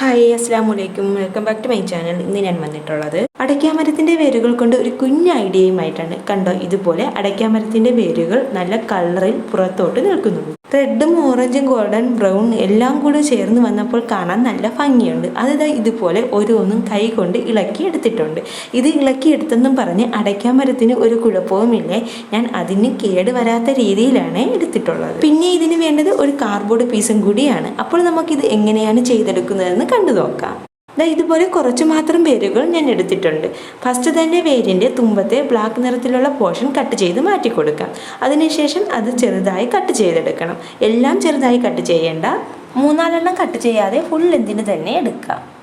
Hi അസ്സാം വലൈക്കും welcome back to my channel. ഇന്ന് ഞാൻ വന്നിട്ടുള്ളത് അടയ്ക്കാമരത്തിന്റെ വേരുകൾ കൊണ്ട് ഒരു കുഞ്ഞു ഐഡിയയുമായിട്ടാണ്. കണ്ടോ ഇതുപോലെ അടയ്ക്കാമരത്തിന്റെ വേരുകൾ നല്ല കളറിൽ പുറത്തോട്ട് നിൽക്കുന്നത് റെഡും ഓറഞ്ചും ഗോൾഡൻ ബ്രൗൺ എല്ലാം കൂടെ ചേർന്ന് വന്നപ്പോൾ കാണാൻ നല്ല ഭംഗിയുണ്ട്. അത് ഇതുപോലെ ഓരോന്നും കൈ കൊണ്ട് ഇളക്കി എടുത്തിട്ടുണ്ട്. ഇത് ഇളക്കി എടുത്തെന്നും പറഞ്ഞ് അടയ്ക്കാമരത്തിന് ഒരു കുഴപ്പവുമില്ലേ? ഞാൻ അതിന് കേട് വരാത്ത രീതിയിലാണ് എടുത്തിട്ടുള്ളത്. പിന്നെ ഇതിന് വേണ്ടത് ഒരു കാർഡ്ബോർഡ് പീസും കൂടിയാണ്. അപ്പോൾ നമുക്കിത് എങ്ങനെയാണ് ചെയ്തെടുക്കുന്നതെന്ന് കണ്ടു നോക്കാം. ഇതുപോലെ കുറച്ച് മാത്രം വേരുകൾ ഞാൻ എടുത്തിട്ടുണ്ട്. ഫസ്റ്റ് തന്നെ വേരിന്റെ തുമ്പത്തെ ബ്ലാക്ക് നിറത്തിലുള്ള പോർഷൻ കട്ട് ചെയ്ത് മാറ്റി കൊടുക്കാം. അതിനുശേഷം അത് ചെറുതായി കട്ട് ചെയ്തെടുക്കണം. എല്ലാം ചെറുതായി കട്ട് ചെയ്യേണ്ട. മൂന്നാലെണ്ണം കട്ട് ചെയ്യാതെ ഫുൾ ലെന്തിന് തന്നെ എടുക്കാം.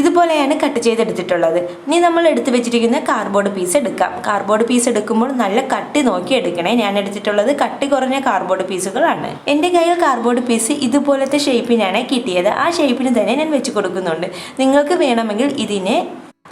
ഇതുപോലെയാണ് കട്ട് ചെയ്തെടുത്തിട്ടുള്ളത്. ഇനി നമ്മൾ എടുത്തു വെച്ചിരിക്കുന്ന കാർഡ്ബോർഡ് പീസ് എടുക്കാം. കാർഡ്ബോർഡ് പീസ് എടുക്കുമ്പോൾ നല്ല കട്ടി നോക്കി എടുക്കണേ. ഞാൻ എടുത്തിട്ടുള്ളത് കട്ടി കുറഞ്ഞ കാർഡ്ബോർഡ് പീസുകളാണ് എന്റെ കയ്യിൽ കാർഡ്ബോർഡ് പീസ് ഇതുപോലത്തെ ഷേപ്പിനാണ് കിട്ടിയത്. ആ ഷേപ്പിന് തന്നെ ഞാൻ വെച്ച് കൊടുക്കുന്നുണ്ട്. നിങ്ങൾക്ക് വേണമെങ്കിൽ ഇതിനെ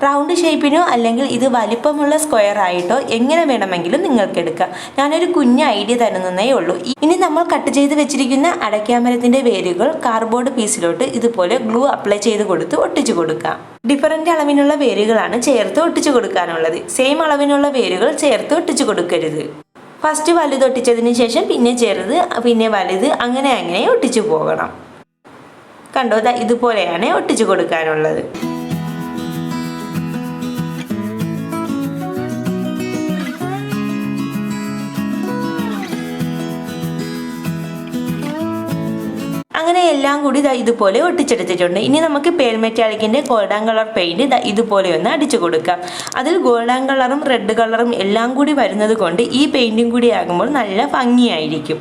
റൗണ്ട് ഷേപ്പിനോ അല്ലെങ്കിൽ ഇത് വലിപ്പമുള്ള സ്ക്വയർ ആയിട്ടോ എങ്ങനെ വേണമെങ്കിലും നിങ്ങൾക്ക് എടുക്കാം. ഞാനൊരു കുഞ്ഞ് ഐഡിയ തരുന്നതേ ഉള്ളൂ. ഇനി നമ്മൾ കട്ട് ചെയ്ത് വെച്ചിരിക്കുന്ന അടയ്ക്കാമരത്തിന്റെ വേരുകൾ കാർബോർഡ് പീസിലോട്ട് ഇതുപോലെ ഗ്ലൂ അപ്ലൈ ചെയ്ത് കൊടുത്ത് ഒട്ടിച്ചു കൊടുക്കാം. ഡിഫറന്റ് അളവിനുള്ള വേരുകളാണ് ചേർത്ത് ഒട്ടിച്ചു കൊടുക്കാനുള്ളത്. സെയിം അളവിനുള്ള വേരുകൾ ചേർത്ത് ഒട്ടിച്ചു കൊടുക്കരുത്. ഫസ്റ്റ് വലുത് ഒട്ടിച്ചതിന് ശേഷം പിന്നെ ചെറുത് പിന്നെ വലുത് അങ്ങനെ അങ്ങനെ ഒട്ടിച്ചു പോകണം. കണ്ടോ? ഇതുപോലെയാണ് ഒട്ടിച്ചു കൊടുക്കാനുള്ളത്. എല്ലാം കൂടി ദാ ഇതുപോലെ ഒട്ടിച്ചെടുത്തിട്ടുണ്ട്. ഇനി നമുക്ക് പേൽ മെറ്റാലിക്കിന്റെ ഗോൾഡൻ കളർ പെയിന്റ് ദാ ഇതുപോലെ ഒന്ന് അടിച്ചു കൊടുക്കാം. അതിൽ ഗോൾഡൻ കളറും റെഡ് കളറും എല്ലാം കൂടി വരുന്നത് കൊണ്ട് ഈ പെയിന്റും കൂടി ആകുമ്പോൾ നല്ല ഭംഗിയായിരിക്കും.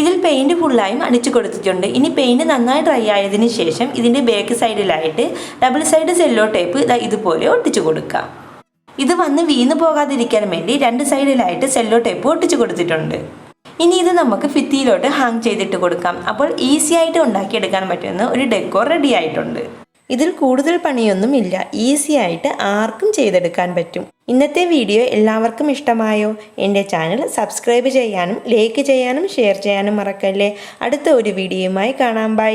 ഇതിൽ പെയിന്റ് ഫുള്ളായും അടിച്ചു കൊടുത്തിട്ടുണ്ട്. ഇനി പെയിന്റ് നന്നായി ഡ്രൈ ആയതിനു ശേഷം ഇതിന്റെ ബാക്ക് സൈഡിലായിട്ട് ഡബിൾ സൈഡ് സെല്ലോ ടേപ്പ് ഇതാ ഇതുപോലെ ഒട്ടിച്ചു കൊടുക്കാം. ഇത് വന്ന് വീണ് പോകാതിരിക്കാൻ വേണ്ടി രണ്ട് സൈഡിലായിട്ട് സെല്ലോ ടേപ്പ് ഒട്ടിച്ചു കൊടുത്തിട്ടുണ്ട്. ഇനി ഇത് നമുക്ക് ഫിത്തിയിലോട്ട് ഹാങ് ചെയ്തിട്ട് കൊടുക്കാം. അപ്പോൾ ഈസി ആയിട്ട് ഉണ്ടാക്കിയെടുക്കാൻ പറ്റുന്ന ഒരു ഡെക്കോർ റെഡി ആയിട്ടുണ്ട്. ഇതിൽ കൂടുതൽ പണിയൊന്നുമില്ല ഈസി ആയിട്ട് ആർക്കും ചെയ്തെടുക്കാൻ പറ്റും. ഇന്നത്തെ വീഡിയോ എല്ലാവർക്കും ഇഷ്ടമായോ? എന്റെ ചാനൽ സബ്സ്ക്രൈബ് ചെയ്യാനും ലൈക്ക് ചെയ്യാനും ഷെയർ ചെയ്യാനും മറക്കല്ലേ? അടുത്ത ഒരു വീഡിയോയുമായി കാണാം. ബൈ.